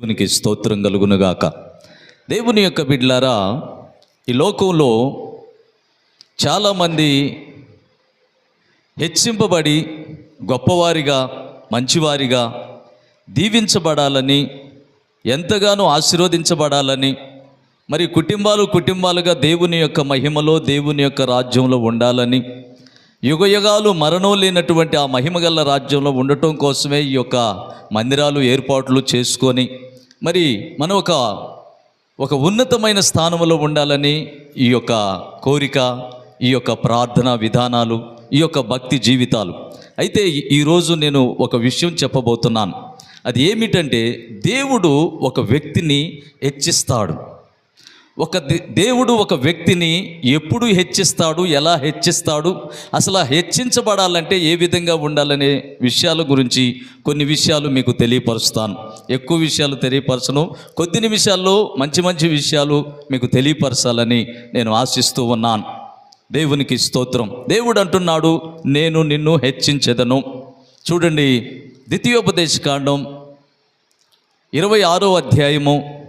దేవునికి స్తోత్రం కలుగునుగాక. దేవుని యొక్క బిడ్లారా ఈ లోకంలో చాలామంది హెచ్చింపబడి గొప్పవారిగా మంచివారిగా దీవించబడాలని ఎంతగానో ఆశీర్వదించబడాలని మరి కుటుంబాలు కుటుంబాలుగా దేవుని యొక్క మహిమలో దేవుని యొక్క రాజ్యంలో ఉండాలని యుగయుగాలు మరణం లేనటువంటి ఆ మహిమగల రాజ్యంలో ఉండటం కోసమే ఈ యొక్క మందిరాలు ఏర్పాట్లు చేసుకొని మరి మనం ఒక ఒక ఉన్నతమైన స్థానంలో ఉండాలని ఈ యొక్క కోరిక ఈ యొక్క ప్రార్థన విధానాలు ఈ యొక్క భక్తి జీవితాలు. అయితే ఈరోజు నేను ఒక విషయం చెప్పబోతున్నాను. అది ఏమిటంటే దేవుడు ఒక వ్యక్తిని హెచ్చిస్తాడు. ఒక దే- దేవుడు ఒక వ్యక్తిని ఎప్పుడు హెచ్చిస్తాడు ఎలా హెచ్చిస్తాడు అసలు హెచ్చించబడాలంటే ఏ విధంగా ఉండాలనే విషయాల గురించి కొన్ని విషయాలు మీకు తెలియపరుస్తాను. ఎక్కువ విషయాలు తెలియపరచను. కొద్ది నిమిషాల్లో మంచి మంచి విషయాలు మీకు తెలియపరచాలని నేను ఆశిస్తూ ఉన్నాను. దేవునికి స్తోత్రం. దేవుడు అంటున్నాడు నేను నిన్ను హెచ్చించెదను. చూడండి ద్వితీయోపదేశ కాండం ఇరవై ఆరో అధ్యాయము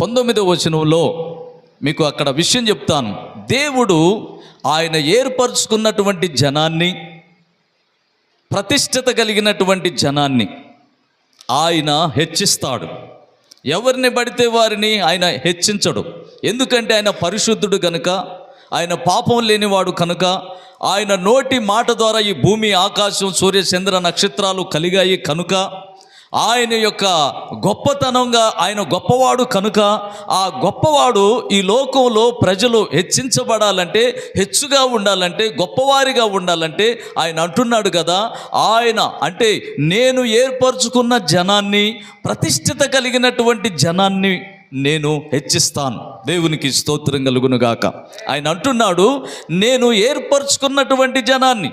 పంతొమ్మిదో వచనంలో మీకు అక్కడ విషయం చెప్తాను. దేవుడు ఆయన ఏర్పరచుకున్నటువంటి జనాన్ని ప్రతిష్టత కలిగినటువంటి జనాన్ని ఆయన హెచ్చిస్తాడు. ఎవరిని పడితే వారిని ఆయన హెచ్చించడు. ఎందుకంటే ఆయన పరిశుద్ధుడు గనుక ఆయన పాపం లేనివాడు కనుక ఆయన నోటి మాట ద్వారా ఈ భూమి ఆకాశం సూర్య చంద్ర నక్షత్రాలు కలిగాయి కనుక ఆయన యొక్క గొప్పతనంగా ఆయన గొప్పవాడు కనుక ఆ గొప్పవాడు ఈ లోకంలో ప్రజలు హెచ్చించబడాలంటే హెచ్చుగా ఉండాలంటే గొప్పవారిగా ఉండాలంటే ఆయన అంటున్నాడు కదా ఆయన అంటే నేను ఏర్పరచుకున్న జనాన్ని ప్రతిష్ఠిత కలిగినటువంటి జనాన్ని నేను హెచ్చిస్తాను. దేవునికి స్తోత్రం కలుగునుగాక. ఆయన అంటున్నాడు నేను ఏర్పరచుకున్నటువంటి జనాన్ని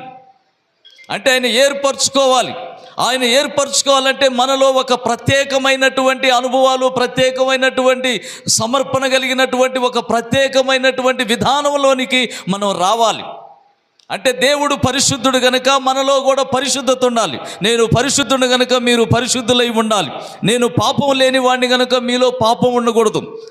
అంటే ఆయన ఏర్పరచుకోవాలి. ఆయన ఏర్పరచుకోవాలంటే మనలో ఒక ప్రత్యేకమైనటువంటి అనుభవాలు ప్రత్యేకమైనటువంటి సమర్పణ కలిగినటువంటి ఒక ప్రత్యేకమైనటువంటి విధానంలోనికి మనం రావాలి. అంటే దేవుడు పరిశుద్ధుడు గనుక మనలో కూడా పరిశుద్ధత ఉండాలి. నేను పరిశుద్ధుడు గనుక మీరు పరిశుద్ధులై ఉండాలి. నేను పాపం లేని వాడిని గనుక మీలో పాపం ఉండకూడదు.